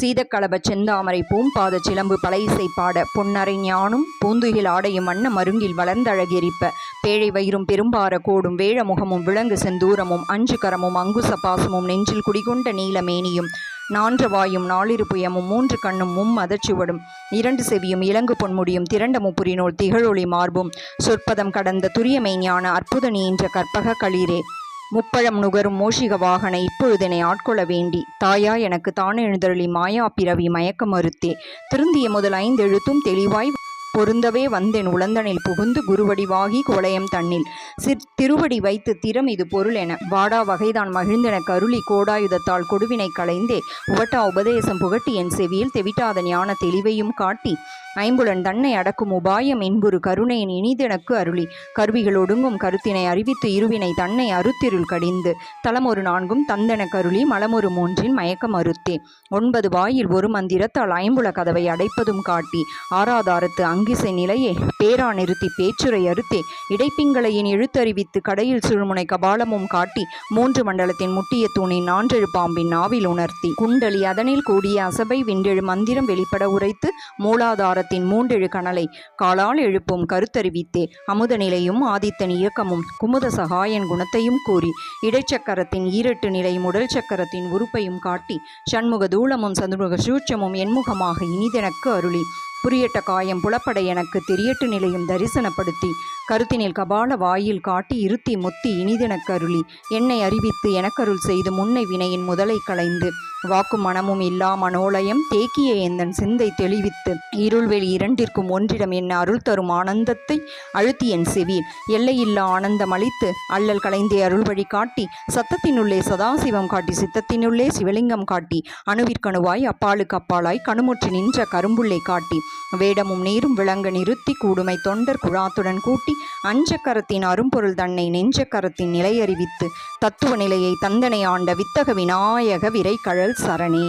சீதக்களப செந்தாமரை பூம்பாத சிலம்பு பலையிசை பாட பொன்னரை ஞானும் பூந்துகில் ஆடையும் வண்ண மருங்கில் வளர்ந்தழகெரிப்ப பேழை வயிறும் பெரும்பார கோடும் வேழ முகமும் விலங்கு செந்தூரமும் அஞ்சு கரமும் அங்குச பாசமும் நெஞ்சில் குடிகொண்ட நீலமேனியும் நான்ற வாயும் நாளிரு புயமும் மூன்று கண்ணும் மும் மதச்சுவடும் இரண்டு செவியும் இலங்கு பொன்முடியும் திரண்ட முப்புரினோள் திகழொளி மார்பும் சொற்பதம் கடந்த துரியமை ஞான அற்புத நீன்ற கற்பக களீரே. முப்பழம் நுகரும் மோஷிக வாகனை இப்பொழுதனை ஆட்கொள்ள வேண்டி. தாயா எனக்கு தான் எழுந்தருளி மாயா பிறவி மயக்க மறுத்தே. திருந்திய முதல் ஐந்தெழுத்தும் தெளிவாய் பொருந்தவே வந்தென் உளந்தனில் புகுந்து குருவடிவாகி குவளையம் தன்னில். சிற் திருவடி வைத்து திறம் இது பொருள் என வாடா வகைதான் மகிழ்ந்தென கருளி கோடாயுதத்தால் கொடுவினை களைந்தே. உவட்டா உபதேசம் புகட்டி என் செவியில் தெவிட்டாத ஞான தெளிவையும் காட்டி. ஐம்புலன் தன்னை அடக்கும் உபாயம் என்புரு கருணையின் இனிதெனக்கு அருளி. கருவிகள் ஒடுங்கும் கருத்தினை அறிவித்து இருவினை தன்னை அறுத்திருள் கடிந்து. தலமொரு நான்கும் தந்தன கருளி மலமொரு மூன்றின் மயக்கம் அறுத்தே. ஒன்பது வாயில் ஒரு மந்திரத்தால் ஐம்புல கதவை அடைப்பதும் காட்டி. ஆராதாரத்து அங்கிசை நிலையே பேரா நிறுத்தி பேச்சுரை அறுத்தே. இடைப்பிங்களையின் இழுத்தறிவித்து கடையில் சுழுமுனை கபாலமும் காட்டி மூன்று மண்டலத்தின் முட்டிய தூணின் நான்றெழு பாம்பின் நாவில் உணர்த்தி. குண்டலி அதனில் கூடிய அசபை விண்டெழு மந்திரம் வெளிப்பட உரைத்து மூலாதாரத்தின் மூன்றெழு கணலை காலால் எழுப்பும் கருத்தறிவித்தே. அமுத நிலையும் ஆதித்தன் இயக்கமும் குமுத சகாயன் குணத்தையும் கூறி இடைச்சக்கரத்தின் ஈரட்டு நிலையும் உடல் சக்கரத்தின் உறுப்பையும் காட்டி சண்முக தூளமும் சதுமுக சூட்சமும் என்முகமாக இனிதெனக்கு அருளி புரியட்ட காயம் புலப்பட எனக்கு தெரியட்டு நிலையும் தரிசனப்படுத்தி கருத்தினில் கபால வாயில் காட்டி இருத்தி முத்தி இனிதெனக் கருளி. என்னை அறிவித்து எனக்கருள் செய்து முன்னை வினையின் முதலை களைந்து. வாக்கும் மனமும் இல்லா மனோலயம் தேக்கிய எந்தன் சிந்தை தெளிவித்து. இருள்வெளி இரண்டிற்கும் ஒன்றிடம் என்ன அருள் தரும் ஆனந்தத்தை அழுத்தி என் செவியில். எல்லையில்லா ஆனந்தம் அளித்து அல்லல் கலைந்தே அருள் வழி காட்டி. சத்தத்தினுள்ளே சதாசிவம் காட்டி சித்தத்தினுள்ளே சிவலிங்கம் காட்டி. அணுவிற்கணுவாய் அப்பாலுக்கு அப்பாலாய் கணுமுற்றி நின்ற கரும்புள்ளை காட்டி. வேடமும் நீரும் விளங்க நிறுத்தி கூடுமை தொண்டர் குழாத்துடன் கூட்டி. அஞ்சக்கரத்தின் அரும்பொருள் தன்னை நெஞ்சக்கரத்தின் நிலையறிவித்து தத்துவ நிலையை தந்தனை ஆண்ட வித்தக விநாயக விரைகழல் சரணே.